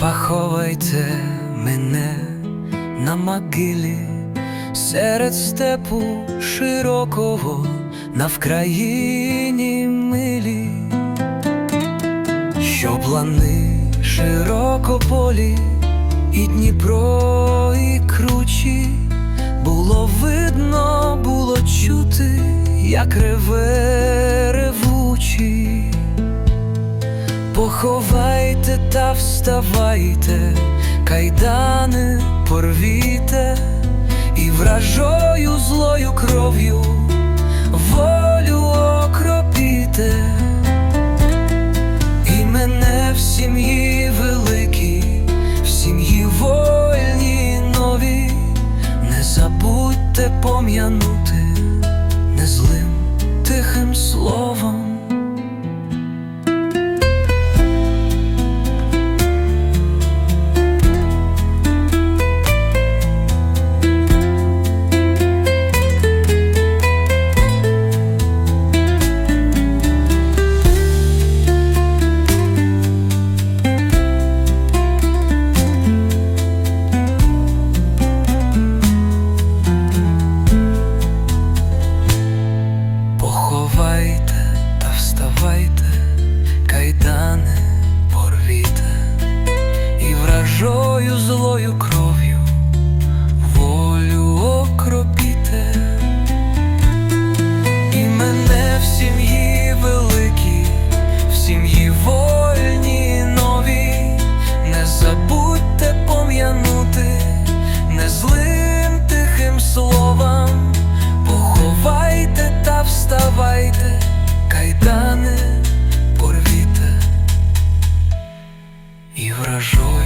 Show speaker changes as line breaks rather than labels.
Поховайте мене на могилі серед степу широкого на Вкраїні милі, що плани широкополі, і Дніпро, і кручі, було видно, було чути, як реве ревучий. Поховайте та вставайте, кайдани порвіте і вражою злою кров'ю Свою злою кров'ю волю окропіте, і мене в сім'ї великій, в сім'ї вольні нові, не забудьте пом'янути не злим тихим словом, поховайте та вставайте, кайдани порвіте. І вражуйте.